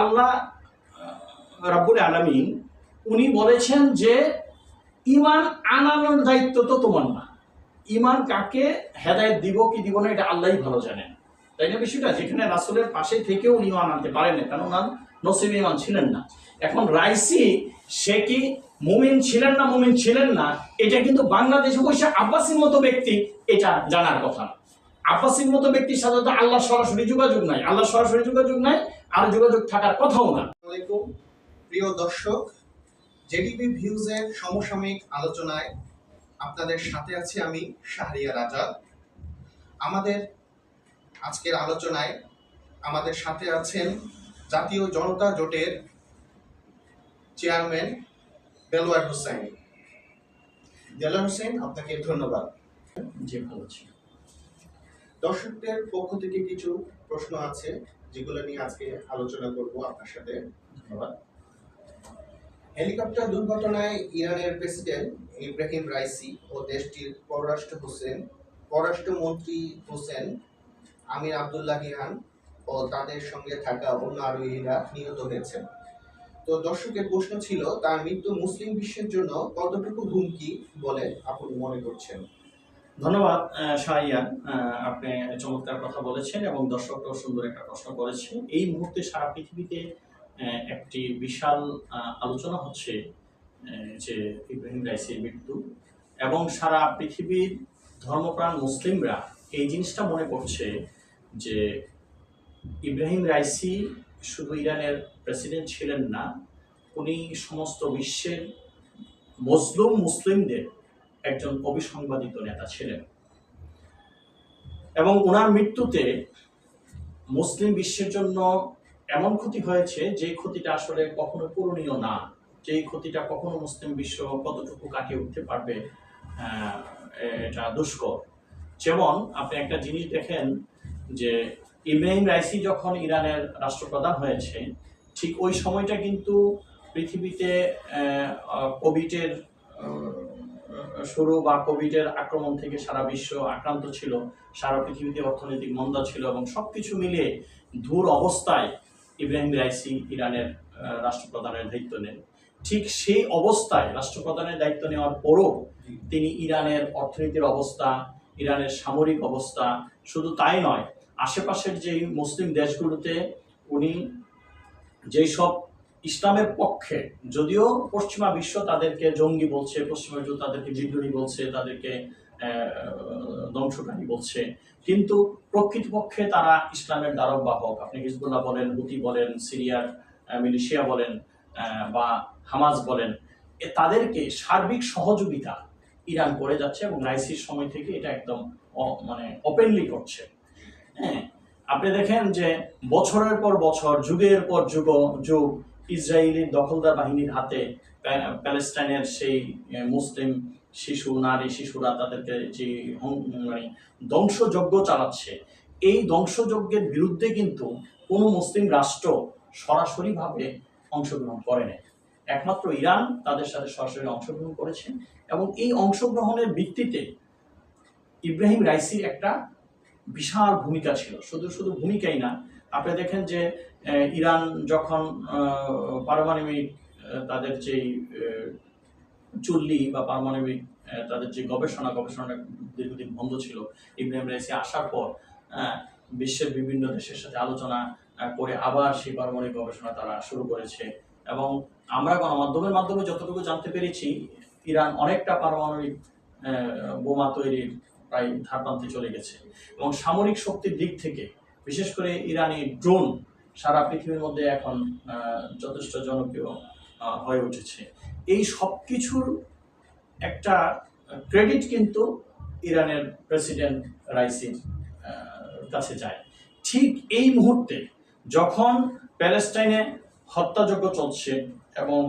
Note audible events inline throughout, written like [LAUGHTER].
আল্লাহ রাব্বুল আলামিন, উনি বলেছেন যে ইমান আনানোর দায়িত্ব তো তোমার না। ইমান কাকে হেদায়েত দিব, কি দিব না, এটা আল্লাহই ভালো জানেন। তাই না বিষয়টা? যেখানে রাসূলের পাশে থেকেও উনি ইমান আনতে পারেন না কারণ ওনার নসিব ইমান ছিলেন না। এখন রাইসি, সে কি মুমিন ছিলেন না, মুমিন ছিলেন না, এটা কিন্তু বাংলাদেশে বসে আব্বাসির মতো ব্যক্তি, এটা জানার কথা। আব্বাসির মতো ব্যক্তির সাথে তো আল্লাহ সরাসরি যোগাযোগ নাই। আল্লাহ সরাসরি যোগাযোগ নাই আর যোগাযোগ থাকার কথাও না। প্রিয় দর্শক জেডিবি ভিউজের সমসাময়িক আলোচনায় আপনাদের সাথে আছি আমি শাহরিয়ার আজাদ। আমাদের আজকের আলোচনায় আমাদের সাথে আছেন জাতীয় জনতা জোটের চেয়ারম্যান দেলোয়ার হোসেন। দেলোয়ার হোসেন আপনাকে ধন্যবাদ। জি ভালো ছিল দর্শকদের পক্ষ থেকে কিছু প্রশ্ন আছে। যেগুলো নিয়ে আজকে আলোচনা করব আপনার সাথে। হেলিকপ্টার দুর্ঘটনায় ইরানের প্রেসিডেন্ট ইব্রাহিম রাইসি ও দেশটির পররাষ্ট্র হোসেন, পররাষ্ট্রমন্ত্রী হোসেন আমির আবদুল্লাহ আবদুল্লাহিয়ান ও তাদের সঙ্গে থাকা অন্য আরোহীরা নিহত হয়েছেন। তো দর্শকের প্রশ্ন ছিল, তার মৃত্যু মুসলিম বিশ্বের জন্য কতটুকু হুমকি বলে আপনি মনে করছেন? ধন্যবাদ শাহিয়ান আপনি চমৎকার কথা বলেছেন এবং দর্শকরাও সুন্দর একটা প্রশ্ন করেছে এই মুহূর্তে সারা পৃথিবীতে একটি বিশাল আলোচনা হচ্ছে যে ইব্রাহিম রাইসির মৃত্যু এবং সারা পৃথিবীর ধর্মপ্রাণ মুসলিমরা এই জিনিসটা মনে করছে যে ইব্রাহিম রাইসি শুধু ইরানের প্রেসিডেন্ট ছিলেন না, উনি সমস্ত বিশ্বের মজলুম মুসলিমদের একজন অবিসংবাদিত নেতা ছিলেন। এবং ওনার মৃত্যুতে মুসলিম বিশ্বের জন্য এমন ক্ষতি হয়েছে যে ক্ষতিটা আসলে কখনো পূরণীয় না যে ক্ষতিটা কখনো মুসলিম বিশ্ব কতটুকু কাটিয়ে উঠতে পারবে এটা দুষ্কর। যেমন আপনি একটা জিনিস দেখেন যে ইব্রাহিম রাইসি যখন ইরানের রাষ্ট্রপ্রধান হয়েছে, ঠিক ওই সময়টা কিন্তু পৃথিবীতে কোভিডের শুরু বা কোভিডের আক্রমণ থেকে সারা বিশ্ব আক্রান্ত ছিল সারা পৃথিবীতে অর্থনৈতিক মন্দা ছিল এবং সবকিছু মিলিয়ে দূর অবস্থায় ইব্রাহিম রাইসি ইরানের রাষ্ট্রপ্রধানের দায়িত্ব নেন। ঠিক সেই অবস্থায় রাষ্ট্রপ্রধানের দায়িত্ব নেওয়ার পরও তিনি ইরানের অর্থনীতির অবস্থা ইরানের সামরিক অবস্থা শুধু তাই নয় আশেপাশের যে মুসলিম দেশগুলোতে উনি যেই সব ইসলামের পক্ষে, যদিও পশ্চিমা বিশ্ব তাদেরকে জঙ্গি বলছে, পশ্চিমা বিশ্ব তাদেরকে বিদ্রোহী বলছে, তাদেরকে ধ্বংসকারী বলছে, কিন্তু প্রকৃতপক্ষে তারা ইসলামের দ্বারক বাহক আপনি হিজবুল্লাহ বলেন, হুতি বলেন, সিরিয়ার মিলিশিয়া বলেন বা হামাজ বলেন তাদেরকে সার্বিক সহযোগিতা ইরান করে যাচ্ছে এবং রাইসির সময় থেকে এটা একদম মানে ওপেনলি করছে। হ্যাঁ আপনি দেখেন যে বছরের পর বছর, যুগের পর যুগ যুগ ইসরায়েলি দখলদার বাহিনীর হাতে প্যালেস্টাইনের সেই মুসলিম শিশু, নারী শিশুরা তাদেরকে যে মানে ধ্বংসযজ্ঞ চালাচ্ছে, এই ধ্বংসযজ্ঞের বিরুদ্ধে কিন্তু কোনো মুসলিম রাষ্ট্র সরাসরিভাবে অংশগ্রহণ করে নাই। একমাত্র ইরান তাদের সাথে সরাসরি অংশগ্রহণ করেছে এবং এই অংশগ্রহণের ভিত্তিতে ইব্রাহিম রাইসির একটা বিশাল ভূমিকা ছিল। শুধু শুধু ভূমিকাই না, আপনি দেখেন যে ইরান যখন পারমাণবিক তাদের যে চুল্লি বা পারমাণবিক তাদের যে গবেষণা গবেষণা দীর্ঘদিন বন্ধ ছিল, ইব্রাহিম রাইসি আসার পর বিশ্বের বিভিন্ন দেশের সাথে আলোচনা করে আবার সেই পারমাণবিক গবেষণা তারা শুরু করেছে। এবং আমরা গণমাধ্যমের মাধ্যমে যতটুকু জানতে পেরেছি, ইরান অনেকটা পারমাণবিক বোমা তৈরির প্রায় ধারপ্রান্তে চলে গেছে। এবং সামরিক শক্তির দিক থেকে, বিশেষ করে ইরানি ড্রোন সারা পৃথিবীর মধ্যে এখন যথেষ্ট জনপ্রিয় হয়ে উঠেছে। এই সব কিছুর একটা ক্রেডিট কিন্তু ইরানের প্রেসিডেন্ট রাইসির কাছে যায়। ঠিক এই মুহূর্তে যখন প্যালেস্টাইনে হত্যাযজ্ঞ চলছে এবং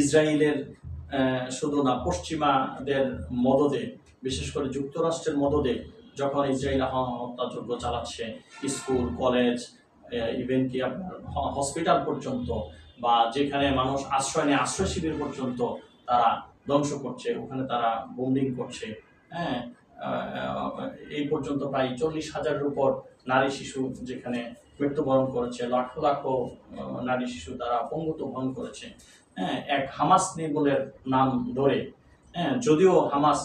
ইসরায়েলের শুধু না, পশ্চিমাদের মদদে, বিশেষ করে যুক্তরাষ্ট্রের মদদে যখন ইসরায়েল হত্যাযজ্ঞ চালাচ্ছে, স্কুল, কলেজ ইভেন কি আপনার হসপিটাল পর্যন্ত বা যেখানে মানুষ আশ্রয় নেয় আশ্রয় শিবির পর্যন্ত তারা ধ্বংস করছে ওখানে তারা বোম্বিং করছে। হ্যাঁ এই পর্যন্ত প্রায় চল্লিশ হাজারের উপর নারী শিশু যেখানে মৃত্যুবরণ করেছে লাখো আহ, নারী শিশু তারা পঙ্গুত্ব বরণ করেছে। হ্যাঁ এক হামাস নির্মূলের নাম ধরে। হ্যাঁ যদিও হামাস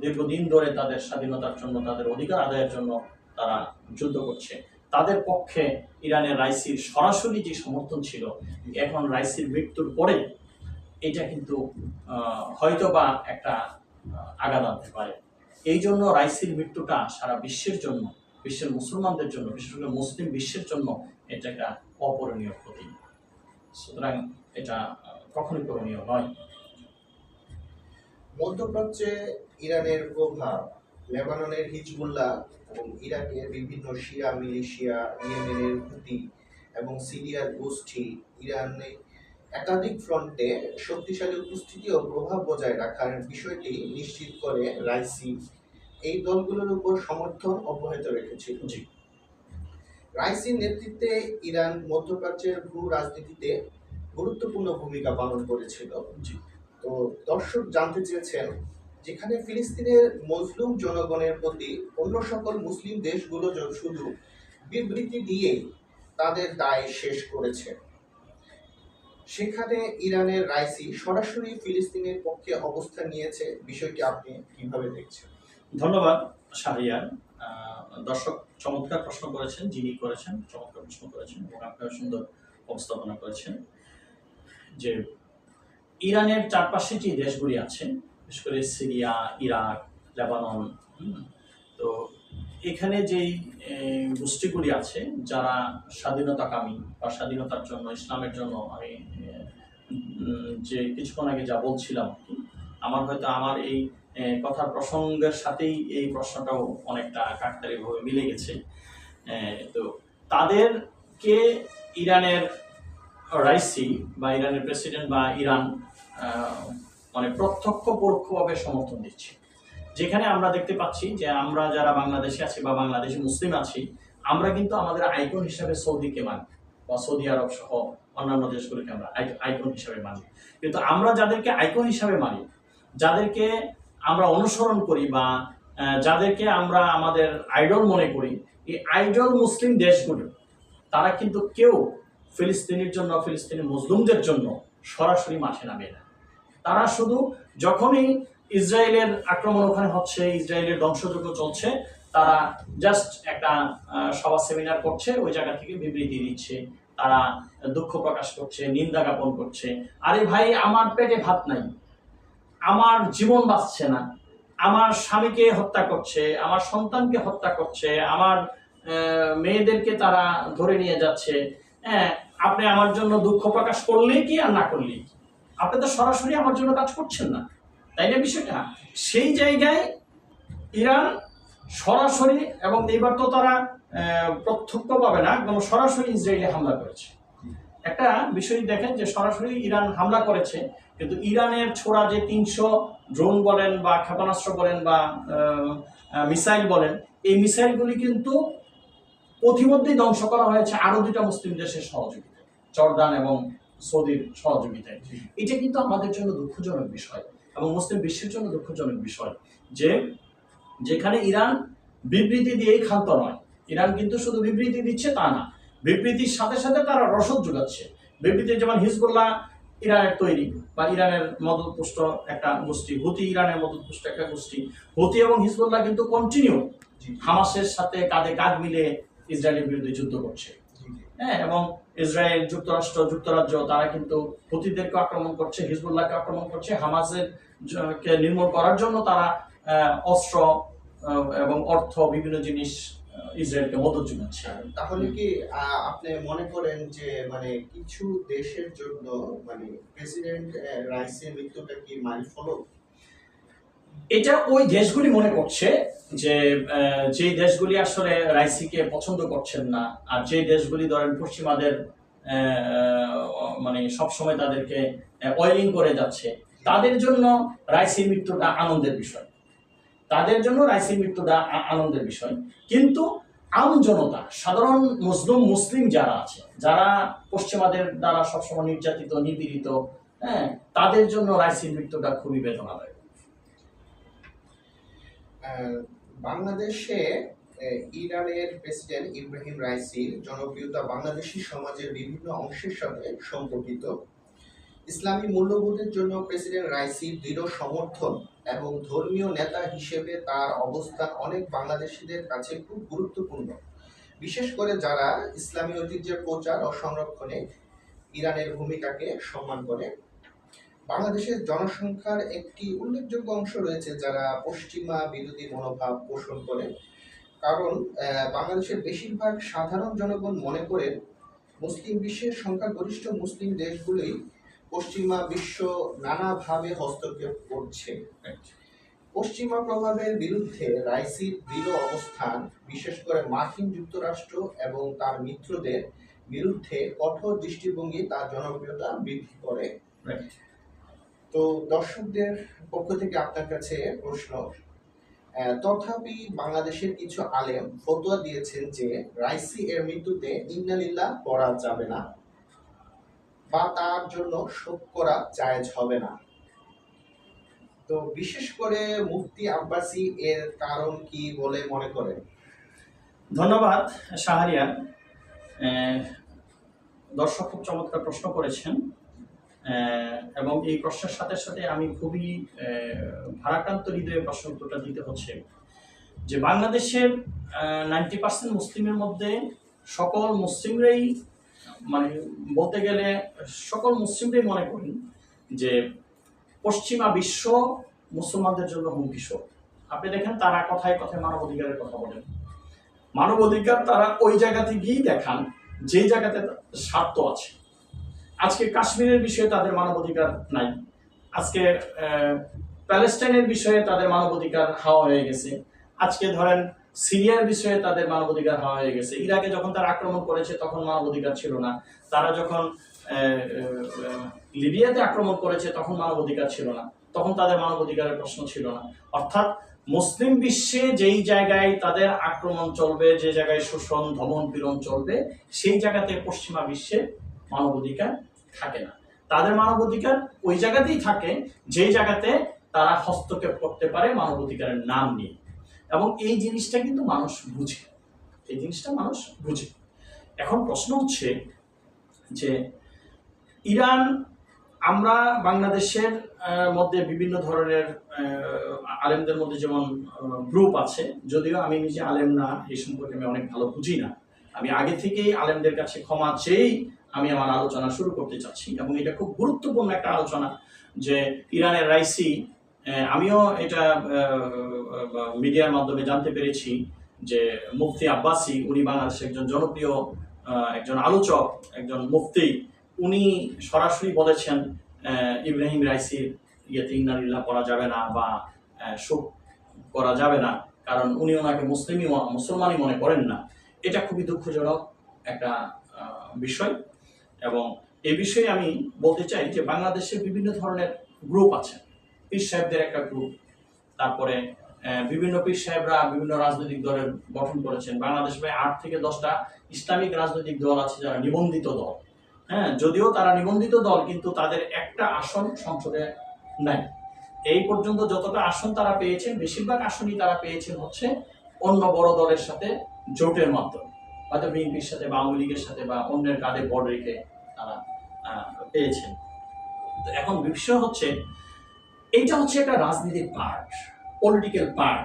দীর্ঘদিন ধরে তাদের স্বাধীনতার জন্য তাদের অধিকার আদায়ের জন্য তারা যুদ্ধ করছে। তাদের পক্ষে ইরানের রাইসির সরাসরি যে সমর্থন ছিল, এখন রাইসির মৃত্যুর পরে এটা কিন্তু হয়তো বা একটা আঘাত আনতে পারে। এই জন্য রাইসির মৃত্যুটা সারা বিশ্বের জন্য, বিশ্বের মুসলমানদের জন্য, বিশেষ করে মুসলিম বিশ্বের জন্য এটা একটা অপরণীয় ক্ষতি। সুতরাং এটা কখনোই করণীয় নয়। মধ্যপ্রাচ্যে ইরানের প্রভাব। লেবাননের হিজবুল্লাহ এবং ইরাকের বিভিন্ন শিয়া মিলিশিয়া ইয়েমেনের হুতি এবং সিরিয়ার গোষ্ঠী ইরানে একাধিক ফ্রন্টে শক্তিশালী উপস্থিতি ও প্রভাব বজায় রাখার বিষয়টি নিশ্চিত করে রাইসি এই দলগুলোর উপর সমর্থন অব্যাহত রেখেছিল। জি। রাইসির নেতৃত্বে ইরান মধ্যপ্রাচ্যের ভূ রাজনীতিতে গুরুত্বপূর্ণ ভূমিকা পালন করেছিল। জি। তো দর্শক জানতে চেয়েছেন যেখানে ফিলিস্তিনের মজলুম জনগণের প্রতি অন্য সকল মুসলিম দেশগুলো শুধু বিবৃতি দিয়ে তাদের দায় শেষ করেছে। সেখানে ইরানের রাইসি সরাসরি ফিলিস্তিনের পক্ষে অবস্থান নিয়েছে। বিষয়টি আপনি কীভাবে দেখছেন? ধন্যবাদ, শাহরিয়ার। দর্শক চমৎকার প্রশ্ন করেছেন, যিনি করেছেন, চমৎকার প্রশ্ন করেছেন এবং আপনারা সুন্দর উপস্থাপনা করেছেন যে ইরানের চারপাশে যে দেশগুলি আছে বিশেষ করে সিরিয়া, ইরাক, লেবানন তো এখানে যেই গোষ্ঠীগুলি আছে, যারা স্বাধীনতাকামী বা স্বাধীনতার জন্য, ইসলামের জন্য, আমি যে কিছুক্ষণ আগে যা বলছিলাম আমার হয়তো আমার এই কথার প্রসঙ্গের সাথেই এই প্রশ্নটাও অনেকটা কাকতালীয়ভাবে মিলে গেছে তো তাদেরকে ইরানের রাইসি বা ইরানের প্রেসিডেন্ট বা ইরান মানে প্রত্যক্ষ পরোক্ষভাবে সমর্থন দিচ্ছে। যেখানে আমরা দেখতে পাচ্ছি যে আমরা যারা বাংলাদেশে আছি বা বাংলাদেশি মুসলিম আছি, আমরা কিন্তু আমাদের আইকন হিসাবে সৌদিকে মানি বা সৌদি আরব সহ অন্যান্য দেশগুলিকে আমরা আইকন হিসাবে মানি। কিন্তু আমরা যাদেরকে আইকন হিসাবে মানি, যাদেরকে আমরা অনুসরণ করি বা যাদেরকে আমরা আমাদের আইডল মনে করি, এই আইডল মুসলিম দেশগুলো, তারা কিন্তু কেউ ফিলিস্তিনের জন্য, ফিলিস্তিনি মুসলিমদের জন্য সরাসরি মাঠে নামে না। তারা শুধু যখনই ইসরায়েলের আক্রমণ ওখানে হচ্ছে, ইসরায়েলের ধ্বংসযজ্ঞ চলছে, তারা জাস্ট একটা সভা সেমিনার করছে, ওই জায়গা থেকে বিবৃতি দিচ্ছে, তারা দুঃখ প্রকাশ করছে, নিন্দা জ্ঞাপন করছে। আরে ভাই, আমার পেটে ভাত নাই। আমার জীবন বাঁচছে না। আমার স্বামীকে হত্যা করছে, আমার সন্তানকে হত্যা করছে, আমার মেয়েদেরকে তারা ধরে নিয়ে যাচ্ছে। হ্যাঁ আপনি আমার জন্য দুঃখ প্রকাশ করলেই কি আর না করলেই কি? আপনি তো সরাসরি আমার জন্য কাজ করছেন না। তাই না বিষয়টা? সেই জায়গায় ইরান সরাসরি এবং এবার তো তারা প্রত্যক্ষ পাবে না, একদম সরাসরি ইসরায়েলে হামলা করেছে। একটা বিষয় দেখেন যে সরাসরি ইরান হামলা করেছে, কিন্তু ইরানের ছোড়া যে তিনশো ড্রোন বলেন বা ক্ষেপণাস্ত্র বলেন বা মিসাইল বলেন, এই মিসাইলগুলি কিন্তু পথিমধ্যেই ধ্বংস করা হয়েছে আরও দুইটা মুসলিম দেশের সহযোগিতা জর্দান এবং সৌদির সহযোগিতায়। এটা কিন্তু আমাদের জন্য দুঃখজনক বিষয় এবং মুসলিম বিশ্বের জন্য দুঃখজনক বিষয় যে যেখানে ইরান বিবৃতি দিয়েই ক্ষান্ত নয়। ইরান কিন্তু শুধু বিবৃতি দিচ্ছে তা না বিবৃতির সাথে সাথে তারা রসদ যোগাচ্ছে। বিবৃতি যেমন হিজবুল্লাহ ইরানের তৈরি বা ইরানের মদতপুষ্ট একটা গোষ্ঠী হুতি ইরানের মদতপুষ্ট একটা গোষ্ঠী। হুতি এবং হিজবুল্লাহ কিন্তু কন্টিনিউ হামাসের সাথে কাঁধে কাঁধ মিলে ইসরায়েলের বিরুদ্ধে যুদ্ধ করছে। হ্যাঁ এবং ইসরায়েল যুক্তরাষ্ট্র, যুক্তরাজ্য, তারা কিন্তু হুতিদেরকে আক্রমণ করছে, হিজবুল্লাহকে আক্রমণ করছে, হামাসের জ- কে নির্মূল করার জন্য তারা অস্ত্র এবং অর্থ, বিভিন্ন জিনিস ইসরায়েলকে মদত যোগাচ্ছে তাহলে কি আপনি মনে করেন যে মানে কিছু দেশের জন্য মানে প্রেসিডেন্ট রাইসের মৃত্যুটা কি মাইল ফলো এটা ওই দেশগুলি মনে করছে যে যে দেশগুলি আসলে রাইসিকে পছন্দ করছেন না, আর যে দেশগুলি ধরেন পশ্চিমাদের মানে সবসময় তাদেরকে অয়েলিং করে যাচ্ছে, তাদের জন্য রাইসির মৃত্যুটা আনন্দের বিষয়। তাদের জন্য রাইসির মৃত্যুটা আনন্দের বিষয়। কিন্তু আম জনতা, সাধারণ মুসলিম মুসলিম যারা আছে, যারা পশ্চিমাদের দ্বারা সবসময় নির্যাতিত, নিপীড়িত হ্যাঁ তাদের জন্য রাইসির মৃত্যুটা খুবই বেদনাদায়ক। বাংলাদেশে ইরানের প্রেসিডেন্ট ইব্রাহিম রাইসির জনপ্রিয়তা বাংলাদেশি সমাজের বিভিন্ন অংশের সাথে সম্পর্কিত। ইসলামী মূল্যবোধের জন্য প্রেসিডেন্ট রাইসির দৃঢ় সমর্থন এবং ধর্মীয় নেতা হিসেবে তার অবস্থান অনেক বাংলাদেশিদের কাছে খুব গুরুত্বপূর্ণ। বিশেষ করে যারা ইসলামী ঐতিহ্যের প্রচার ও সংরক্ষণে ইরানের ভূমিকাকে সম্মান করে। বাংলাদেশের জনসংখ্যার একটি উল্লেখযোগ্য অংশ রয়েছে যারা পশ্চিমা বিরোধী মনোভাব পোষণ করে কারণ বাংলাদেশের বেশিরভাগ সাধারণ জনগণ মনে করে মুসলিম বিশ্বের সংখ্যাগরিষ্ঠ মুসলিম দেশগুলোই পশ্চিমা বিশ্ব নানাভাবে হস্তক্ষেপ করছে পশ্চিমা প্রভাবের বিরুদ্ধে রাইসির দৃঢ় অবস্থান, বিশেষ করে মার্কিন যুক্তরাষ্ট্র এবং তার মিত্রদের বিরুদ্ধে কঠোর দৃষ্টিভঙ্গি, তার জনপ্রিয়তা বৃদ্ধি করে. তো দর্শকদের পক্ষ থেকে আপনার কাছে প্রশ্ন তথাপি বাংলাদেশের কিছু আলেম ফতোয়া দিয়েছেন যে রাইসি এর মৃত্যুতে ইন্নালিল্লাহ পড়া যাবে না বা তার জন্য শোক করা জায়েজ হবে না। তো বিশেষ করে মুফতি আব্বাসি এর কারণ কি বলে মনে করেন? ধন্যবাদ, শাহরিয়ার। দর্শক খুব চমৎকার প্রশ্ন করেছেন। এবং এই প্রশ্নের সাথে সাথে আমি খুবই ভারাক্রান্ত হৃদয়ে প্রশ্ন উত্তরটা দিতে হচ্ছে যে বাংলাদেশের নাইনটি পার্সেন্ট মুসলিমের মধ্যে সকল মুসলিমরাই মানে বলতে গেলে সকল মুসলিমরাই মনে করি যে পশ্চিমা বিশ্ব মুসলমানদের জন্য হুমকি। আপনি দেখেন তারা কথায় কথায় মানবাধিকারের কথা বলেন মানবাধিকার তারা ওই জায়গাতে গিয়েই দেখান যে জায়গাতে স্বার্থ আছে আজকে কাশ্মীরের বিষয়ে তাদের মানবাধিকার নাই। আজকে প্যালেস্টাইনের বিষয়ে তাদের মানবাধিকার হাওয়া হয়ে গেছে। আজকে ধরেন, সিরিয়ার বিষয়ে তাদের মানবাধিকার হাওয়া হয়ে গেছে। ইরাকে যখন তারা আক্রমণ করেছে, তখন মানবাধিকার ছিল না। তারা যখন লিবিয়াতে আক্রমণ করেছে, তখন মানবাধিকার ছিল না। তখন তাদের মানবাধিকারের প্রশ্ন ছিল না। অর্থাৎ, মুসলিম বিশ্বে যেই জায়গায় তাদের আক্রমণ চলবে, যে জায়গায় শোষণ ধমন পীড়ন চলবে, সেই জায়গাতে পশ্চিমা বিশ্বে মানবাধিকার থাকে না। তাদের মানবাধিকার ওই জায়গাতেই থাকে যেই জায়গাতে তারা হস্তক্ষেপ করতে পারে মানবাধিকারের নাম নিয়ে। এবং এই জিনিসটা কিন্তু মানুষ বুঝে। এই জিনিসটা মানুষ বুঝে। এখন প্রশ্ন হচ্ছে যে ইরান, আমরা বাংলাদেশের মধ্যে বিভিন্ন ধরনের আলেমদের মধ্যে যেমন গ্রুপ আছে, যদিও আমি নিজে আলেম না, এই সম্পর্কে আমি অনেক ভালো বুঝি না। আমি আগে থেকেই আলেমদের কাছে ক্ষমা চেয়েই আমি আমার আলোচনা শুরু করতে চাচ্ছি এবং এটা খুব গুরুত্বপূর্ণ একটা আলোচনা যে ইরানের রাইসি আমিও এটা মিডিয়ার মাধ্যমে জানতে পেরেছি যে মুফতি আব্বাসি, উনি বাংলাদেশের একজন জনপ্রিয় একজন আলোচক, একজন মুফতি। উনি সরাসরি বলেছেন ইব্রাহিম রাইসির ইয়েতে ইন্নালিল্লাহ করা যাবে না বা শোক করা যাবে না, কারণ উনি ওনাকে মুসলিমই মুসলমানই মনে করেন না। এটা খুবই দুঃখজনক একটা বিষয়। এবং এ বিষয়ে আমি বলতে চাই যে বাংলাদেশে বিভিন্ন ধরনের গ্রুপ আছে। পীর সাহেবদের একটা গ্রুপ তারপরে বিভিন্ন পীর সাহেবরা বিভিন্ন রাজনৈতিক দলের গঠন করেছেন। বাংলাদেশ প্রায় আট থেকে দশটা ইসলামিক রাজনৈতিক দল আছে যারা নিবন্ধিত দল। হ্যাঁ যদিও তারা নিবন্ধিত দল, কিন্তু তাদের একটা আসন সংসদে নাই। এই পর্যন্ত যতটা আসন তারা পেয়েছেন, বেশিরভাগ আসনই তারা পেয়েছেন হচ্ছে অন্য বড় দলের সাথে জোটের মাধ্যমে। হয়তো বিএনপির সাথে বা আওয়ামী লীগের সাথে বা অন্যের কাঁধে বড় রেখে পেয়েছেন। তো এখন বিষয় হচ্ছে, এইটা হচ্ছে একটা রাজনীতির পার্ট পলিটিক্যাল পার্ট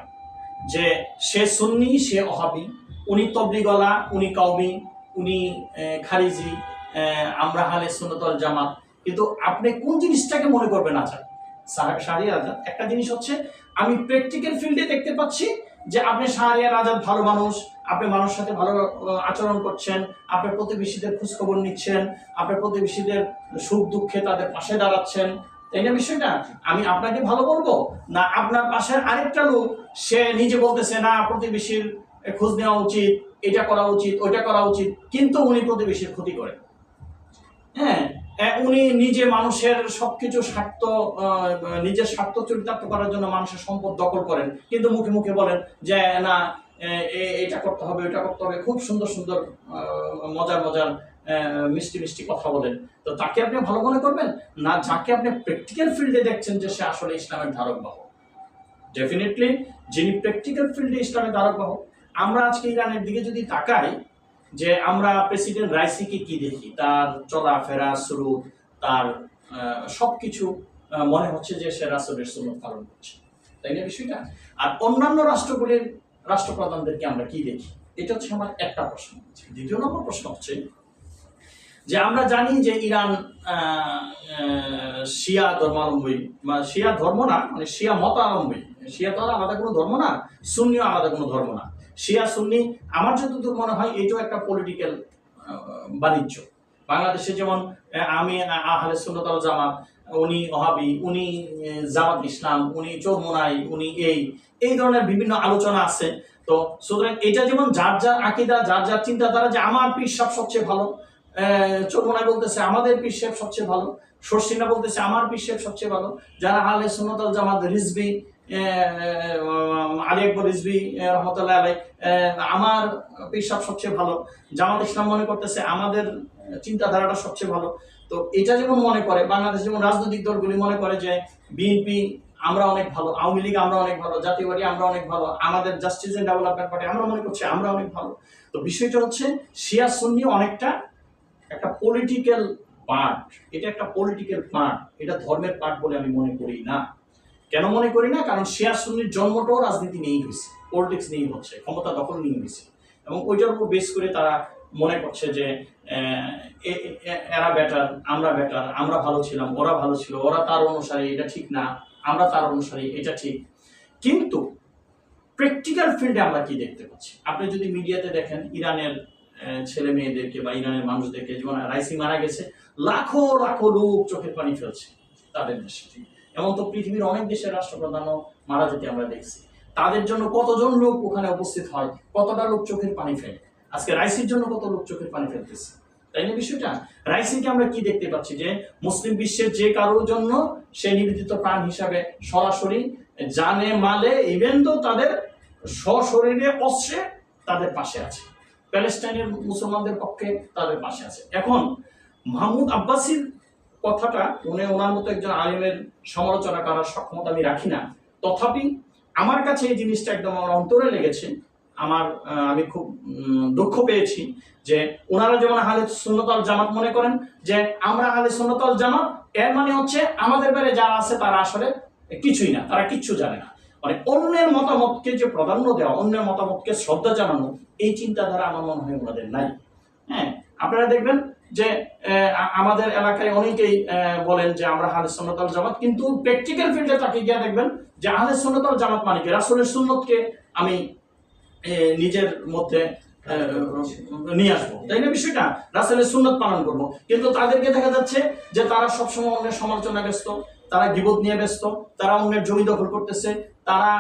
যে সে সুন্নি, সে অহাবি, উনি তবলিগলা, উনি কওমি উনি খারিজি আমরা হালে সুন্নতল জামাত। কিন্তু আপনি কোন জিনিসটাকে মনে করবেন আচ্ছা সারি আজাদ, একটা জিনিস হচ্ছে, আমি প্র্যাকটিক্যাল ফিল্ডে দেখতে পাচ্ছি যে আপনি শাহরিয়ার আজাদ ভালো মানুষ, আপনি মানুষের সাথে ভালো আচরণ করছেন, আপনি প্রতিবেশীদের খোঁজখবর নিচ্ছেন, আপনি প্রতিবেশীদের সুখ দুঃখে তাদের পাশে দাঁড়াচ্ছেন, তাই না বিষয়টা? আমি আপনাকে ভালো বলব? না, আপনার পাশে আরেকটা লোক, সে নিজে বলতেছে, না, প্রতিবেশীর খোঁজ নেওয়া উচিত, এটা করা উচিত, ওইটা করা উচিত। কিন্তু উনি প্রতিবেশীর ক্ষতি করেন। হ্যাঁ? উনি নিজে মানুষের সবকিছু স্বার্থ নিজের স্বার্থ চরিতার্থ করার জন্য মানুষের সম্পদ দখল করেন। কিন্তু মুখে মুখে বলেন যে, না এটা করতে হবে ওটা করতে হবে। খুব সুন্দর সুন্দর মজার মজার মিষ্টি মিষ্টি কথা বলেন। তো তাকে আপনি ভালো মনে করবেন? না, যাকে আপনি প্র্যাকটিক্যাল ফিল্ডে দেখছেন যে সে আসলে ইসলামের ধারক বাহক ডেফিনেটলি যিনি প্র্যাকটিক্যাল ফিল্ডে ইসলামের ধারক বাহক আমরা আজকে ইরানের দিকে যদি তাকাই যে আমরা প্রেসিডেন্ট রাইসিকে কি দেখি? তার চলাফেরা স্রোত তার আহ, সবকিছু মনে হচ্ছে যে সে রাসুলের সুন্নত পালন করছে। তাই না বিষয়টা? আর অন্যান্য রাষ্ট্রগুলির রাষ্ট্রপ্রধানদেরকে আমরা কি দেখি? এটা হচ্ছে আমার একটা প্রশ্ন। দ্বিতীয় নম্বর প্রশ্ন হচ্ছে যে আমরা জানি যে ইরান শিয়া ধর্মাবলম্বী মানে শিয়া ধর্ম না মানে শিয়া মতাবলম্বী শিয়া তো আলাদা কোনো ধর্ম না সুন্নিও আলাদা কোনো ধর্ম না। শিয়া সুন্নি, আমার যতদূর মনে হয় এটাও একটা পলিটিক্যাল বাণিজ্য। বাংলাদেশে যেমন আমি আহলে সুন্নত আল জামাত, উনি ওহাবি, উনি জামাত ইসলাম, উনি চৌমনাই উনি এই এই ধরনের বিভিন্ন আলোচনা আছে। তো সুতরাং এটা যেমন যার যার আকিদা, যার যার চিন্তাধারা যে আমার পীর সবচেয়ে ভালো চৌমনাই বলতেছে আমাদের পীর সবচেয়ে ভালো, শর্ষিনা বলতেছে আমার পীর সবচেয়ে ভালো, যারা আহলে সুন্নত আল জামাত রিজবি আলী আকবর আহ, রহমতুল্লাহ আলাই আমার সাহেব সবচেয়ে ভালো। জামাত ইসলাম মনে করতেছে আমাদের চিন্তাধারাটা সবচেয়ে ভালো। তো এটা যেমন মনে করে বাংলাদেশ যেমন রাজনৈতিক দলগুলি মনে করে যে বিএনপি আমরা অনেক ভালো আওয়ামী লীগ আমরা অনেক ভালো জাতীয় পার্টি আমরা অনেক ভালো আমাদের জাস্টিস এন্ড ডেভেলপমেন্ট পার্টি আমরা মনে করছি আমরা অনেক ভালো। তো বিষয়টা হচ্ছে শিয়া সুন্নি অনেকটা একটা পলিটিক্যাল পার্ট এটা একটা পলিটিক্যাল পার্ট এটা ধর্মের পার্ট বলে আমি মনে করি না। কেন মনে করি না? কারণ শিয়া সুন্নির জন্মটাও রাজনীতি নিয়েই হয়েছে পলিটিক্স নিয়েই হচ্ছে, ক্ষমতা দখল নিয়ে হয়েছে। এবং ওইটার উপর বেস করে তারা মনে করছে যে এরা বেটার আমরা বেটার আমরা ভালো ছিলাম, ওরা ভালো ছিল, ওরা তার অনুসারী, এটা ঠিক না, আমরা তার অনুসারী, এটা ঠিক। কিন্তু প্র্যাকটিক্যাল ফিল্ডে আমরা কি দেখতে পাচ্ছি? আপনি যদি মিডিয়াতে দেখেন, ইরানের ছেলে মেয়েদেরকে বা ইরানের মানুষদেরকে যেমন রাইসি মারা গেছে, লাখো লাখো লোক চোখের পানি ফেলছে তাদের দেশে। এমন তো পৃথিবীর অনেক দেশের রাষ্ট্রপ্রধানও মারা যেতে আমরা দেখছি। তাদের জন্য কতজন লোক ওখানে উপস্থিত হয়? কতটা লোক চোখের পানি ফেলে? আজকে রাইসির জন্য কত লোক চোখের পানি ফেলতেছে? তাই না বিষয়টা? রাইসিকে আমরা কি দেখতে পাচ্ছি যে, মুসলিম বিশ্বের যে কারোর জন্য সে নিবেদিত প্রাণ হিসাবে সরাসরি জানে, মালে ইভেন তো তাদের সশরীরে, অস্ত্রে তাদের পাশে আছে। প্যালেস্টাইনের মুসলমানদের পক্ষে তাদের পাশে আছে। এখন, মাহমুদ আব্বাসির কথাটা উনি ওনার মতো একজন আলিমের সমালোচনা করার সক্ষমতা আমি রাখি না। তথাপি আমার কাছে এই জিনিসটা একদম আমার অন্তরে লেগেছে। আমার আমি খুব দুঃখ পেয়েছি যে ওনারা যেমন আহলে সুন্নতল জামাত মনে করেন যে আমরা আহলে সুন্নতল জামাত, এর মানে হচ্ছে আমাদের বাইরে যারা আছে তারা আসলে কিছুই না, তারা কিচ্ছু জানে না। মানে অন্যের মতামতকে যে প্রাধান্য দেওয়া, অন্যের মতামতকে শ্রদ্ধা জানানো, এই চিন্তাধারা আমার মনে হয় ওনাদের নাই। হ্যাঁ আপনারা দেখবেন যে আমাদের এলাকায় অনেকেই বলেন যে আমরা আহলে সুন্নতল জামাত, কিন্তু প্র্যাকটিক্যাল ফিল্ডে তাকে গিয়ে দেখবেন যে আহলে সুন্নতল জামাত মানে কি? রাসুলের সুন্নতকে আমি নিজের মধ্যে নিয়ে আসব। তাই না বিষয়টা? রাসেলের সুন্নত পালন করব। কিন্তু তাদেরকে দেখা যাচ্ছে যে তারা সবসময় অন্যের সমালোচনা ব্যস্ত, তারা গিবত নিয়ে ব্যস্ত, তারা অন্যের জমি দখল করতেছে, তারা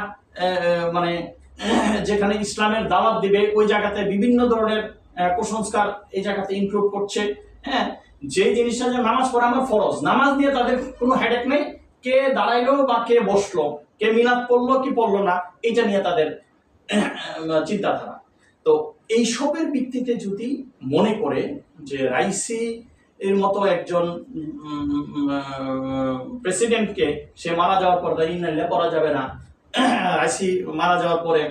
মানে [CLEARS THROAT] যেখানে ইসলামের দাওয়াত দিবে, ওই জায়গাতে বিভিন্ন ধরনের কুসংস্কার এই জায়গাতে ইনক্লুড করছে। হ্যাঁ যে জিনিসটা যে নামাজ পড়া আমার ফরজ, নামাজ দিয়ে তাদের কোনো হেডেক নেই, কে দাঁড়াইলো বা কে বসল, কে মিলাদ পড়ল কি পড়ল না এটা নিয়ে তাদের চিন্তাধারা। তো এইসবের ভিত্তিতে যদি মনে করে যে রাইসি এর মতো একজন প্রেসিডেন্টকে সে মারা যাওয়ার পর ইন্নাল্লাহ করা যাবে না, রাইসি মারা যাওয়ার পরে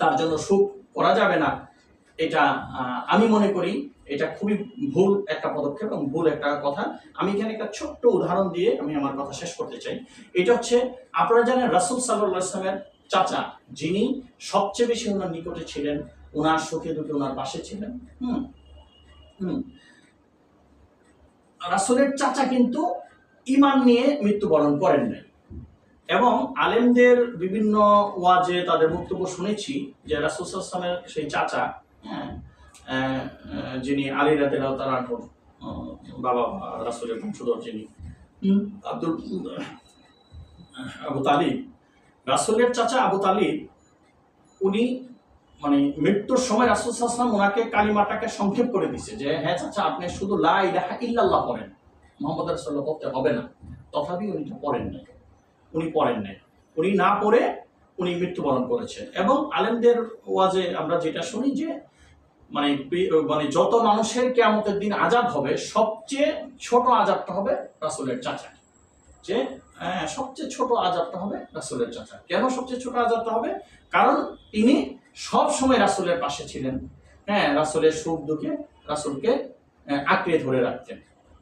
তার জন্য সুখ করা যাবে না এটা আমি মনে করি এটা খুবই ভুল একটা পদক্ষেপ এবং ভুল একটা কথা। আমি এখানে একটা ছোট্ট উদাহরণ দিয়ে আমি আমার কথা শেষ করতে চাই। এটা হচ্ছে, আপনারা জানেন রাসুল সাল্লাহ ইসলামের চাচা, যিনি সবচেয়ে বেশি ওনার নিকটে ছিলেন, ওনার সুখে দুঃখে ওনার পাশে ছিলেন। হুম হুম। রাসুলের চাচা কিন্তু ইমান নিয়ে মৃত্যুবরণ করেন নাই। এবং আলেমদের বিভিন্ন ওয়াজে তাদের বক্তব্য শুনেছি যে রাসুল সাল্লামের সেই চাচা হ্যাঁ, যিনি আলী রাতের তারাঠর বাবা রাসুলের বংশধর যিনি। আব্দুল আবু তালিব রাসুলের চাচা আবু তালিব উনি মানে মৃত্যুর সময় রাসুল সাল্লাম ওনাকে কালিমাটাকে সংক্ষেপ করে দিছে যে হ্যাঁ চাচা আপনি শুধু লা ইলাহা ইল্লাল্লাহ পড়েন। মোহাম্মদ রাসুল্লাহ পড়তে হবে না। তথাপি উনি এটা পড়েন নাই। উনি পড়েন নাই। উনি না পড়ে উনি মৃত্যুবরণ করেছেন। এবং আলেমদের ওয়াজে আমরা যেটা শুনি যে মানে মানে যত মানুষের কেয়ামতের দিন আজাদ হবে সবচেয়ে ছোট আজাবটা হবে রাসুলের চাচা। যে হ্যাঁ, সবচেয়ে ছোট আজাবটা হবে রাসুলের চাচা। কেন সবচেয়ে ছোট আজাবটা হবে? কারণ তিনি সব সময় রাসুলের পাশে ছিলেন। হ্যাঁ রাসুলের সুখ দুঃখে রাসুলকে আঁকড়ে ধরে রাখতেন।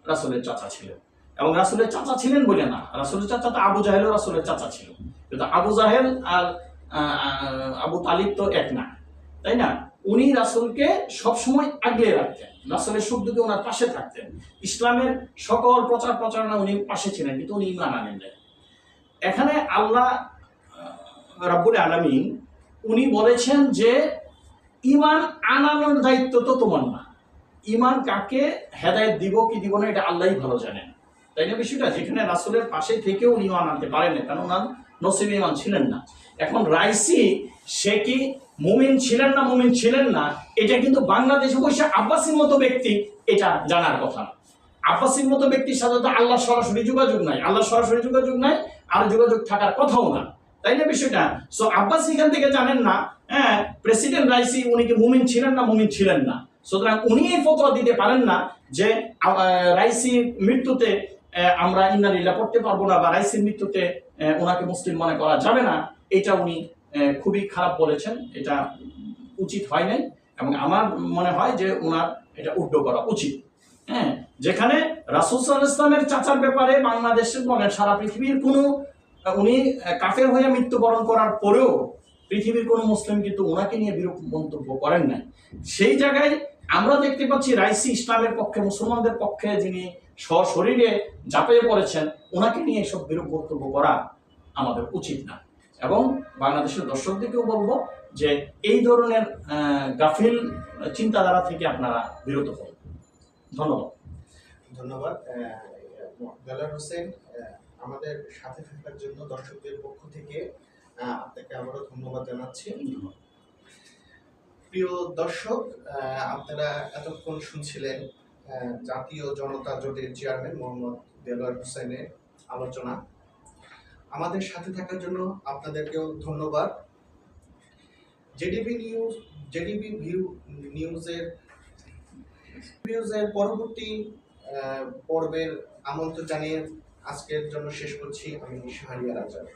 রাসুলের চাচা ছিলেন। এবং রাসুলের চাচা ছিলেন বলে না। রাসুলের চাচা তো আবু জাহেলও রাসুলের চাচা ছিল। কিন্তু আবু জাহেল আর আবু তালিব তো এক না। তাই না? উনি রাসুলকে সবসময় আগলে রাখতেন। রাসূলের সুখ দুঃখে ওনার পাশে থাকতেন। ইসলামের সকল প্রচার প্রচারণা উনি পাশে ছিলেন, কিন্তু উনি ইমান আনেন নাই। এখানে আল্লাহ রাব্বুল আলামিন উনি বলেছেন যে, ইমান আনানোর দায়িত্ব তো তোমার না। ইমান কাকে হেদায়েত দিব, কি দিব না, এটা আল্লাহই ভালো জানেন। তাই না বিষয়টা? যেখানে রাসুলের পাশে থেকেও উনি ইমান আনতে পারেন না কারণ ওনার নসিবে ইমান ছিলেন না। এখন রাইসি, সে কি মুমিন ছিলেন না মুমিন ছিলেন না এটা কিন্তু বাংলাদেশে বসে আব্বাসীর মতো ব্যক্তি এটা জানার কথা। আব্বাসীর মতো ব্যক্তির সাথে তো আল্লাহ সরাসরি যোগাযোগ নাই। আল্লাহ সরাসরি যোগাযোগ নাই আর যোগাযোগ থাকার কথাও না। তাই না বিষয়টা? সো আব্বাস এখান থেকে জানেন না হ্যাঁ প্রেসিডেন্ট রাইসি উনি কি মুমিন ছিলেন না মুমিন ছিলেন না। সুতরাং উনি এই ফতোয়া দিতে পারেন না যে আহ, রাইসির মৃত্যুতে আমরা ইন্নালিল্লাহ পড়তে পারব না বা রাইসির মৃত্যুতে ওনাকে মুসলিম মনে করা যাবে না। এটা উনি খুবই খারাপ বলেছেন, এটা উচিত হয় নাই এবং আমার মনে হয় যে ওনার এটা উড্ড করা উচিত। হ্যাঁ যেখানে রাসুল সাল্লাহ ইসলামের চাচার ব্যাপারে বাংলাদেশের বলেন, সারা পৃথিবীর কোনো, উনি কাফের হয়ে মৃত্যুবরণ করার পরেও পৃথিবীর কোনো মুসলিম কিন্তু ওনাকে নিয়ে বিরূপ মন্তব্য করেন নাই। সেই জায়গায় আমরা দেখতে পাচ্ছি রাইসি ইসলামের পক্ষে, মুসলমানদের পক্ষে যিনি সশরীরে ঝাঁপিয়ে পড়েছেন ওনাকে নিয়ে এসব বিরূপ মন্তব্য করা আমাদের উচিত না। এবং বাংলাদেশের দর্শকদেরকেও বলব যে এই ধরনের গাফিল চিন্তাধারা থেকে আপনারা বিরত হন। ধন্যবাদ। ধন্যবাদ দেলার হোসেন আমাদের সাথে থাকার জন্য দর্শকদের পক্ষ থেকে আপনাকে আবারও ধন্যবাদ জানাচ্ছি। প্রিয় দর্শক আপনারা এতক্ষণ শুনছিলেন জাতীয় জনতা জোটের চেয়ারম্যান মোহাম্মদ দেলোয়ার হোসেনের আলোচনা। আমাদের সাথে থাকার জন্য আপনাদেরকেও ধন্যবাদ। জেডিপি নিউজ জেডিবি ভিউ নিউজের নিউজের পরবর্তী পর্বের আমন্ত্রণ জানিয়ে আজকের জন্য শেষ করছি। আমি নিশাহারিয়া আজাদ